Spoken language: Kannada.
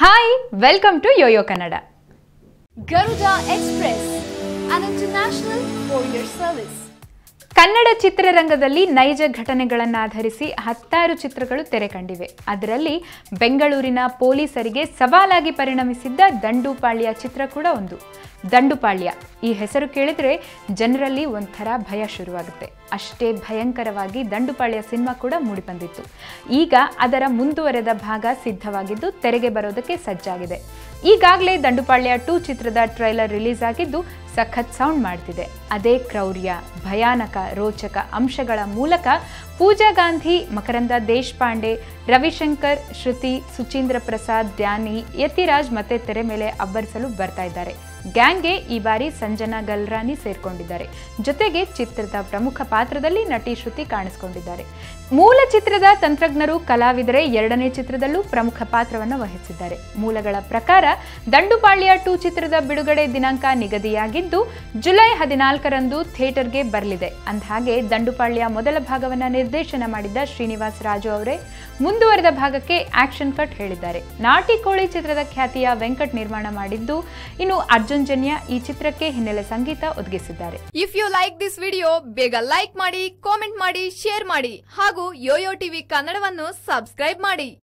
Hi welcome to YoYo Kannada Garuda express international courier service. Kannada ಚಿತ್ರರಂಗದಲ್ಲಿ ನೈಜ ಘಟನೆಗಳನ್ನಾಧರಿಸಿ ಹತ್ತಾರು ಚಿತ್ರಗಳು ತೆರೆ ಕಂಡಿವೆ. ಅದರಲ್ಲಿ ಬೆಂಗಳೂರಿನ ಪೊಲೀಸರಿಗೆ ಸವಾಲಾಗಿ ಪರಿಣಮಿಸಿದ್ದ ದಂಡುಪಾಳ್ಯ ಚಿತ್ರ ಕೂಡ ಒಂದು. ದಂಡುಪಾಳ್ಯ ಈ ಹೆಸರು ಕೇಳಿದ್ರೆ ಜನರಲ್ಲಿ ಒಂಥರ ಭಯ ಶುರುವಾಗುತ್ತೆ. ಅಷ್ಟೇ ಭಯಂಕರವಾಗಿ ದಂಡುಪಾಳ್ಯ ಸಿನಿಮಾ ಕೂಡ ಮೂಡಿಬಂದಿತ್ತು. ಈಗ ಅದರ ಮುಂದುವರೆದ ಭಾಗ ಸಿದ್ಧವಾಗಿದ್ದು ತೆರೆಗೆ ಬರೋದಕ್ಕೆ ಸಜ್ಜಾಗಿದೆ. ಈಗಾಗಲೇ ದಂಡುಪಾಳ್ಯ ಟೂ ಚಿತ್ರದ ಟ್ರೈಲರ್ ರಿಲೀಸ್ ಆಗಿದ್ದು ಸಖತ್ ಸೌಂಡ್ ಮಾಡ್ತಿದೆ. ಅದೇ ಕ್ರೌರ್ಯ, ಭಯಾನಕ, ರೋಚಕ ಅಂಶಗಳ ಮೂಲಕ ಪೂಜಾ ಗಾಂಧಿ, ಮಕರಂದ ದೇಶಪಾಂಡೆ, ರವಿಶಂಕರ್, ಶ್ರುತಿ, ಸುಚೀಂದ್ರ ಪ್ರಸಾದ್, ಧ್ಯಾನಿ, ಯತಿರಾಜ್ ಮತ್ತೆ ತೆರೆ ಮೇಲೆ ಅಬ್ಬರಿಸಲು ಬರ್ತಾ ಇದ್ದಾರೆ. ಗ್ಯಾಂಗ್ಗೆ ಈ ಬಾರಿ ಸಂಜನಾ ಗಲ್ರಾನಿ ಸೇರ್ಕೊಂಡಿದ್ದಾರೆ. ಜೊತೆಗೆ ಚಿತ್ರದ ಪ್ರಮುಖ ಪಾತ್ರದಲ್ಲಿ ನಟಿ ಶ್ರುತಿ ಕಾಣಿಸಿಕೊಂಡಿದ್ದಾರೆ. ಮೂಲ ಚಿತ್ರದ ತಂತ್ರಜ್ಞರು, ಕಲಾವಿದರೆ ಎರಡನೇ ಚಿತ್ರದಲ್ಲೂ ಪ್ರಮುಖ ಪಾತ್ರವನ್ನು ವಹಿಸಿದ್ದಾರೆ. ಮೂಲಗಳ ಪ್ರಕಾರ, ದಂಡುಪಾಳ್ಯ ಟೂ ಚಿತ್ರದ ಬಿಡುಗಡೆ ದಿನಾಂಕ ನಿಗದಿಯಾಗಿದ್ದು, ಜುಲೈ ಹದಿನಾಲ್ಕರಂದು ಥಿಯೇಟರ್ಗೆ ಬರಲಿದೆ. ಅಂದಹಾಗೆ, ದಂಡುಪಾಳ್ಯ ಮೊದಲ ಭಾಗವನ್ನು ನಿರ್ದೇಶನ ಮಾಡಿದ್ದ ಶ್ರೀನಿವಾಸ್ ರಾಜು ಅವರೇ ಮುಂದುವರೆದ ಭಾಗಕ್ಕೆ ಆಕ್ಷನ್ ಕಟ್ ಹೇಳಿದ್ದಾರೆ. ನಾಟಿ ಕೋಳಿ ಚಿತ್ರದ ಖ್ಯಾತಿಯ ವೆಂಕಟ್ ನಿರ್ಮಾಣ ಮಾಡಿದ್ದು, ಇನ್ನು ಅರ್ಜುನ್ ಜನ್ಯ ಈ ಚಿತ್ರಕ್ಕೆ ಹಿನ್ನೆಲೆ ಸಂಗೀತ ಒದಗಿಸಿದ್ದಾರೆ. If you like this video ಬೇಗ ಲೈಕ್ ಮಾಡಿ ಕಾಮೆಂಟ್ ಮಾಡಿ ಶೇರ್ ಮಾಡಿ ಹಾಗೂ ಯೋಯೋ ಟಿವಿ ಕನ್ನಡವನ್ನು ಸಬ್ಸ್ಕ್ರೈಬ್ ಮಾಡಿ.